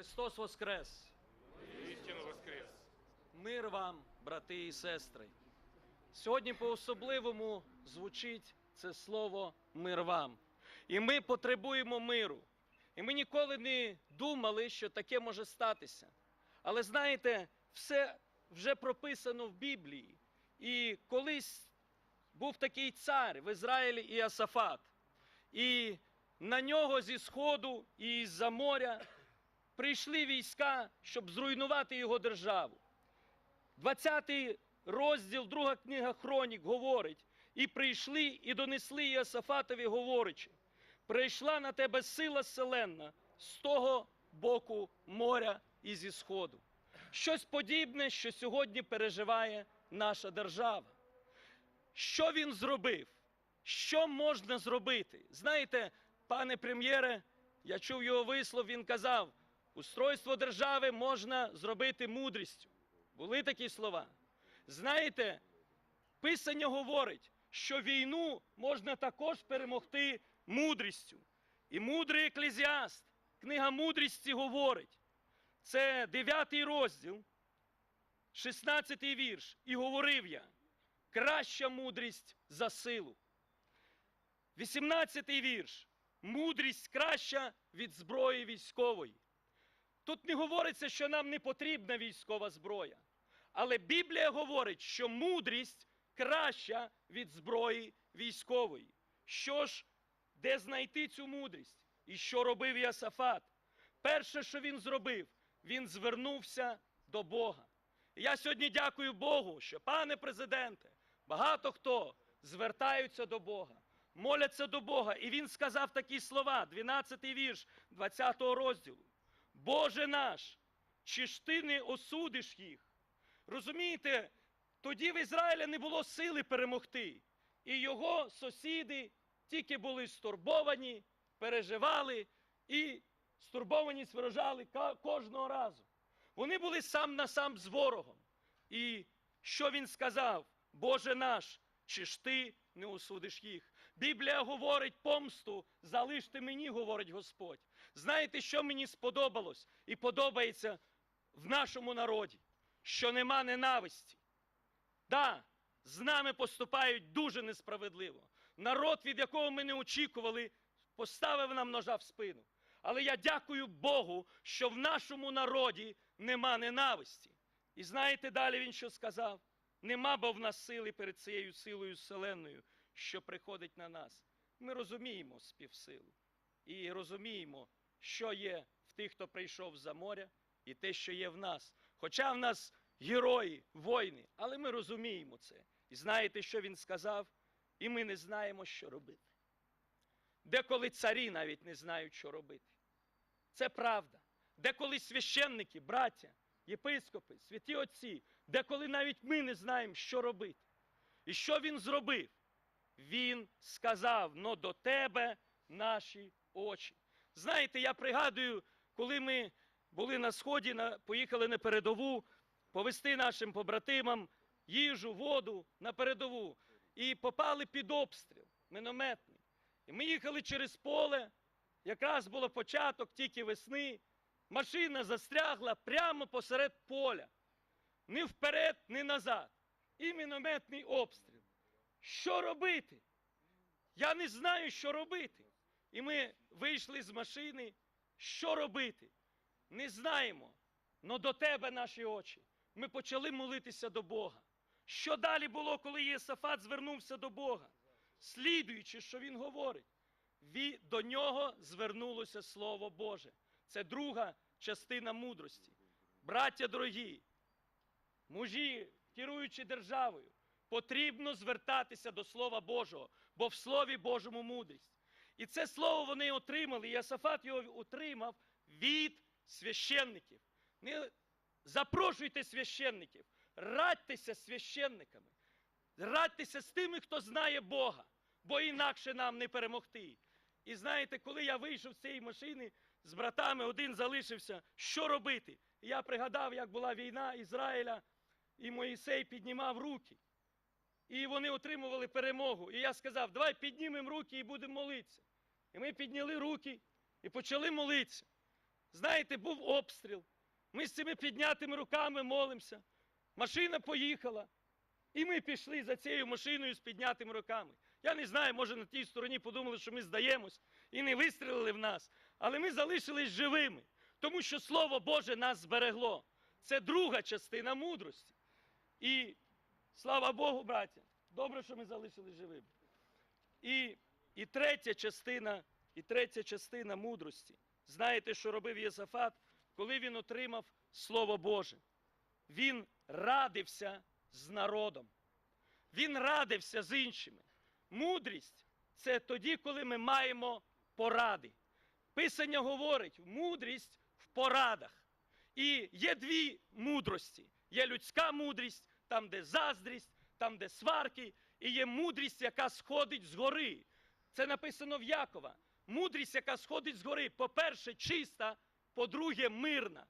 Христос Воскрес! Істину воскрес! Мир вам, брати і сестри! Сьогодні по-особливому звучить це слово мир вам. І ми потребуємо миру. І ми ніколи не думали, що таке може статися. Але знаєте, все вже прописано в Біблії. І колись був такий цар в Ізраїлі Іосафат. І на нього зі сходу і з-за моря прийшли війська, щоб зруйнувати його державу. 20 розділ, друга книга Хронік говорить: і прийшли, і донесли Іосафатові, говорячи: прийшла на тебе сила селенна з того боку моря і зі сходу. Щось подібне, що сьогодні переживає наша держава. Що він зробив? Що можна зробити? Знаєте, пане прем'єре, я чув його вислов, він казав: устройство держави можна зробити мудрістю. Були такі слова. Знаєте, Писання говорить, що війну можна також перемогти мудрістю. І мудрий еклезіаст, книга мудрості говорить, це 9 розділ, 16 вірш. І говорив я, краща мудрість за силу. 18 вірш. Мудрість краща від зброї військової. Тут не говориться, що нам не потрібна військова зброя. Але Біблія говорить, що мудрість краща від зброї військової. Що ж, де знайти цю мудрість? І що робив Ясафат? Перше, що він зробив, він звернувся до Бога. Я сьогодні дякую Богу, що, пане президенте, багато хто звертаються до Бога, моляться до Бога. І він сказав такі слова, 12 й вірш 20 го розділу. Боже наш, чи ж ти не осудиш їх? Розумієте, тоді в Ізраїля не було сили перемогти. І його сусіди тільки були стурбовані, переживали і стурбованість виражали кожного разу. Вони були сам на сам з ворогом. І що він сказав? Боже наш, чи ж ти не осудиш їх? Біблія говорить помсту, залиште мені, говорить Господь. Знаєте, що мені сподобалось і подобається в нашому народі? Що нема ненависті. Да, з нами поступають дуже несправедливо. Народ, від якого ми не очікували, поставив нам ножа в спину. Але я дякую Богу, що в нашому народі нема ненависті. І знаєте далі він що сказав? Нема бо в нас сили перед цією силою вселенною, що приходить на нас. Ми розуміємо співсилу і розуміємо, що є в тих, хто прийшов за моря, і те, що є в нас. Хоча в нас герої, воїни, але ми розуміємо це. І знаєте, що він сказав? І ми не знаємо, що робити. Деколи царі навіть не знають, що робити. Це правда. Деколи священники, браття, єпископи, святі отці, деколи навіть ми не знаємо, що робити. І що він зробив? Він сказав: но до тебе наші очі. Знаєте, я пригадую, коли ми були на сході, поїхали на передову, повести нашим побратимам їжу, воду на передову. І попали під обстріл мінометний. І ми їхали через поле, якраз було початок тільки весни. Машина застрягла прямо посеред поля. Ні вперед, ні назад. І мінометний обстріл. Що робити? Я не знаю, що робити. І ми вийшли з машини. Що робити? Не знаємо. Но до тебе наші очі. Ми почали молитися до Бога. Що далі було, коли Єсафат звернувся до Бога? Слідуючи, що він говорить, до нього звернулося Слово Боже. Це друга частина мудрості. Браття дорогі, мужі, керуючи державою, потрібно звертатися до Слова Божого, бо в Слові Божому мудрість. І це слово вони отримали, і Йосафат його отримав від священників. Не запрошуйте священників, радьтеся священниками, радьтеся з тими, хто знає Бога, бо інакше нам не перемогти. І знаєте, коли я вийшов з цієї машини з братами, один залишився, що робити? І я пригадав, як була війна Ізраїля, і Моїсей піднімав руки. І вони отримували перемогу. І я сказав, давай піднімемо руки і будемо молитися. І ми підняли руки і почали молитися. знаєте, був обстріл. Ми з цими піднятими руками молимося. Машина поїхала. І ми пішли за цією машиною з піднятими руками. Я не знаю, може на тій стороні подумали, що ми здаємось і не вистрілили в нас. Але ми залишились живими, тому що Слово Боже нас зберегло. Це друга частина мудрості. І слава Богу, браття, добре, що ми залишились живими. І, і третя частина, і третя частина мудрості. Знаєте, що робив Єсафат, коли він отримав Слово Боже? Він радився з народом. Він радився з іншими. Мудрість це тоді, коли ми маємо поради. Писання говорить, мудрість в порадах. І є дві мудрості: є людська мудрість, там, де заздрість, там, де сварки, і є мудрість, яка сходить з гори. Це написано в Якова. Мудрість, яка сходить з гори, по-перше, чиста, по-друге, мирна.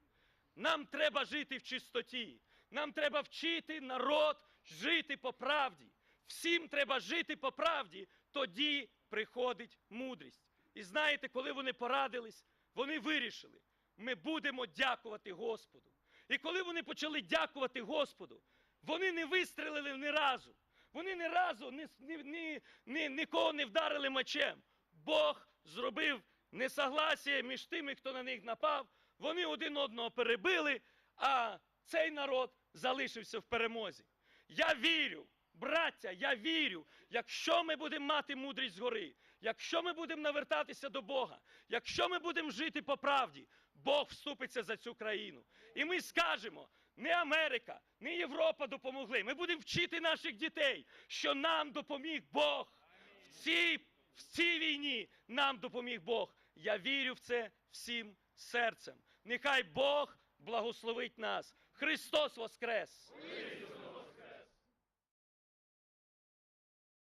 Нам треба жити в чистоті. Нам треба вчити народ жити по правді. Всім треба жити по правді, тоді приходить мудрість. І знаєте, коли вони порадились, вони вирішили, ми будемо дякувати Господу. І коли вони почали дякувати Господу, вони не вистрелили ні разу. Вони ні разу ні, ні, ні, нікого не вдарили мечем. Бог зробив несогласія між тими, хто на них напав. Вони один одного перебили, а цей народ залишився в перемозі. Я вірю, браття, я вірю, якщо ми будемо мати мудрість згори, якщо ми будемо навертатися до Бога, якщо ми будемо жити по правді, Бог вступиться за цю країну. І ми скажемо, не Америка, не Європа допомогли. Ми будемо вчити наших дітей, що нам допоміг Бог. В цій, в цій війні нам допоміг Бог. Я вірю в це всім серцем. Нехай Бог благословить нас. Христос Воскрес!